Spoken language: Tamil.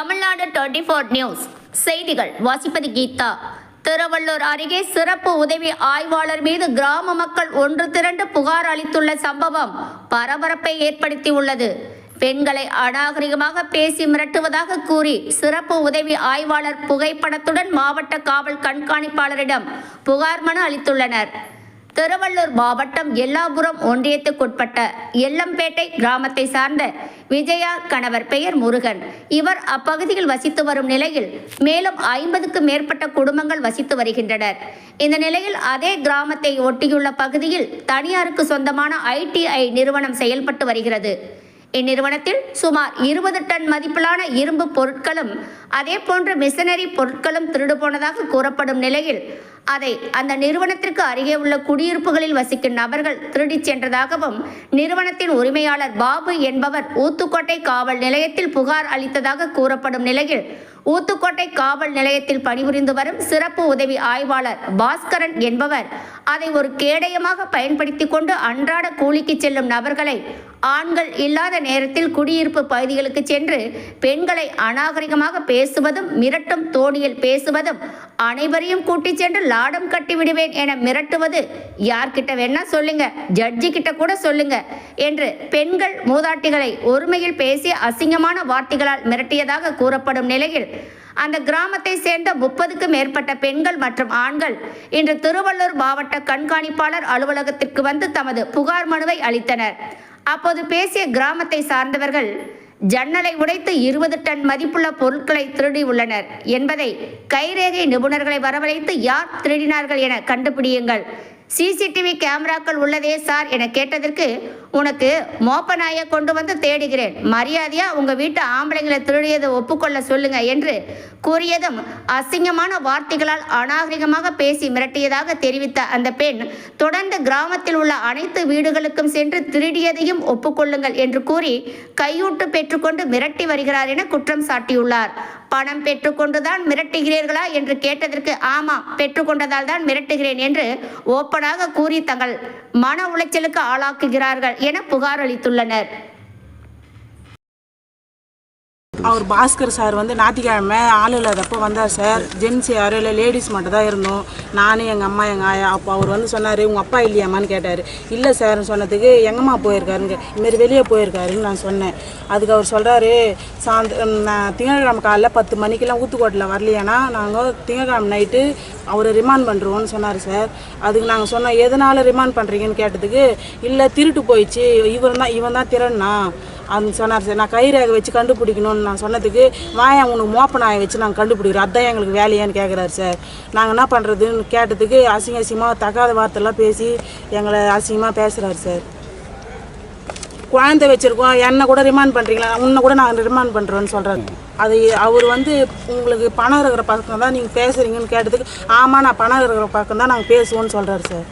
தமிழ்நாடு டுவெண்ட்டி ஃபோர் நியூஸ் செய்திகள். வாசிப்பது கீதா. திருவள்ளூர் அருகே சிறப்பு உதவி ஆய்வாளர் மீது கிராம மக்கள் ஒன்று திரண்டு புகார் அளித்துள்ள சம்பவம் பரபரப்பை ஏற்படுத்தியுள்ளது. பெண்களை அநாகரிகமாக பேசி மிரட்டுவதாக கூறி சிறப்பு உதவி ஆய்வாளர் புகைப்படத்துடன் மாவட்ட காவல் கண்காணிப்பாளரிடம் புகார் மனு அளித்துள்ளனர். திருவள்ளூர் மாவட்டம் எல்லாபுரம் ஒன்றியத்துக்குட்பட்ட எல்லம்பேட்டை கிராமத்தை சார்ந்த விஜயா கணவர் பெயர் முருகன். இவர் அப்பகுதியில் வசித்து வரும் நிலையில் மேலும் ஐம்பதுக்கும் மேற்பட்ட குடும்பங்கள் வசித்து வருகின்றனர். இந்த நிலையில் அதே கிராமத்தை ஒட்டியுள்ள பகுதியில் தனியாருக்கு சொந்தமான ஐடிஐ நிறுவனம் செயல்பட்டு வருகிறது. இந்நிறுவனத்தில் சுமார் இருபது டன் மதிப்பிலான இரும்பு பொருட்களும் அதே போன்ற மிஷனரி பொருட்களும் திருடு போனதாக கூறப்படும் நிலையில் அதை அந்த நிறுவனத்திற்கு அருகே உள்ள குடியிருப்புகளில் வசிக்கும் நபர்கள் திருடிச் சென்றதாகவும் நிறுவனத்தின் உரிமையாளர் பாபு என்பவர் ஊத்துக்கோட்டை காவல் நிலையத்தில் புகார் அளித்ததாக கூறப்படும் நிலையில் ஊத்துக்கோட்டை காவல் நிலையத்தில் பணிபுரிந்து வரும் சிறப்பு உதவி ஆய்வாளர் பாஸ்கரன் என்பவர் அதை ஒரு கேடயமாக பயன்படுத்தி கொண்டு அன்றாட கூலிக்கு செல்லும் நபர்களை ஆண்கள் இல்லாத நேரத்தில் குடியிருப்பு பகுதிகளுக்கு சென்று பெண்களை அநாகரிகமாக பேசுவதும் மிரட்டும் தோணியில் பேசுவதும் அனைவரையும் கூட்டிச் சென்று லாடம் கட்டி விடுவேன் என மிரட்டுவது யார்கிட்ட வேணா சொல்லுங்க ஜட்ஜி கிட்ட கூட சொல்லுங்க என்று பெண்கள் மூதாட்டிகளை ஒருமையில் பேசி அசிங்கமான வார்த்தைகளால் மிரட்டியதாக கூறப்படும் நிலையில் அந்த கிராமத்தை சேர்ந்த முப்பதுக்கும் மேற்பட்ட பெண்கள் மற்றும் ஆண்கள் இன்று திருவள்ளூர் மாவட்ட கண்காணிப்பாளர் அலுவலகத்திற்கு வந்து தமது புகார் மனுவை அளித்தனர். அப்போது பேசிய கிராமத்தை சார்ந்தவர்கள் ஜன்னலை உடைத்து இருபது டன் மதிப்புள்ள பொருட்களை திருடியுள்ளனர் என்பதை கைரேகை நிபுணர்களை வரவழைத்து யார் திருடினார்கள் என கண்டுபிடியுங்கள். சிசிடிவி கேமராக்கள் உள்ளதே சார் என கேட்டதற்கு உனக்கு மோப்ப நாயை கொண்டு வந்து தேடுகிறேன். மரியாதையா உங்க வீட்டு ஆம்பளைங்களை திருடியதை ஒப்புக்கொள்ள சொல்லுங்க என்று கூறியதும் அசிங்கமான வார்த்தைகளால் அநாகரிகமாக பேசி மிரட்டியதாக தெரிவித்த அந்த பெண் தொடர்ந்து கிராமத்தில் உள்ள அனைத்து வீடுகளுக்கும் சென்று திருடியதையும் ஒப்புக்கொள்ளுங்கள் என்று கூறி கையூட்டு பெற்றுக்கொண்டு மிரட்டி வருகிறார் என குற்றம் சாட்டியுள்ளார். பணம் பெற்றுக்கொண்டுதான் மிரட்டுகிறீர்களா? என்று கேட்டதற்கு ஆமாம் பெற்றுக்கொண்டதால் தான் மிரட்டுகிறேன் என்று ஓப்பனாக கூறி தங்கள் மன உளைச்சலுக்கு ஆளாக்குகிறார்கள். என புகார் அளித்துள்ளனர். அவர் பாஸ்கர் சார் வந்து ஞாயிற்றுக்கிழமை ஆள் இல்லாதப்போ வந்தார் சார். ஜென்ஸ் யாரும் இல்லை லேடிஸ் மட்டும் தான் இருந்தோம். நானும் எங்கள் அம்மா எங்கள் ஆயா அப்போ அவர் வந்து சொன்னார் உங்கள் அப்பா இல்லையாமான்னு கேட்டார். இல்லை சார்னு சொன்னதுக்கு எங்கம்மா போயிருக்காருங்க இதுமாரி வெளியே போயிருக்காருன்னு நான் சொன்னேன். அதுக்கு அவர் சொல்கிறாரு சாந்த நான் திங்கட்கிழமை காலைல பத்து மணிக்கெல்லாம் ஊத்துக்கோட்டில் வரலையானா நாங்கள் திங்கட்கிழமை நைட்டு அவரை ரிமாண்ட் பண்ணுறோன்னு சொன்னார் சார். அதுக்கு நாங்கள் சொன்னோம் எதனால் ரிமாண்ட் பண்ணுறீங்கன்னு கேட்டதுக்கு இல்லை திருட்டு போயிடுச்சு. இவன் தான் இவன் தான் திறன்னா. அது சொன்னார் சார். நான் கைரேகை வச்சு கண்டுபிடிக்கணும்னு நான் சொன்னதுக்கு வாயா உனக்கு மோப்ப நாயை வச்சு நாங்கள் கண்டுபிடிக்கிறோம். அதான் எங்களுக்கு வேலையான்னு கேட்குறாரு சார். நாங்கள் என்ன பண்ணுறதுன்னு கேட்டதுக்கு அசிங்க அசிங்கமாக தகாத வார்த்தைலாம் பேசி எங்களை அசிங்கமாக பேசுகிறாரு சார். குழந்தை வச்சுருக்கோம் என்னை கூட ரிமாண்ட் பண்ணுறீங்களா உன்னை கூட நான் ரிமாண்ட் பண்ணுறேன்னு சொல்கிறாரு அது அவர் வந்து உங்களுக்கு பணம் இருக்கிற பக்கம் தான் நீங்கள் பேசுகிறீங்கன்னு கேட்டதுக்கு ஆமாம் நான் பணம் இருக்கிற பக்கம் தான் நாங்கள் பேசுவோன்னு சொல்கிறாரு சார்.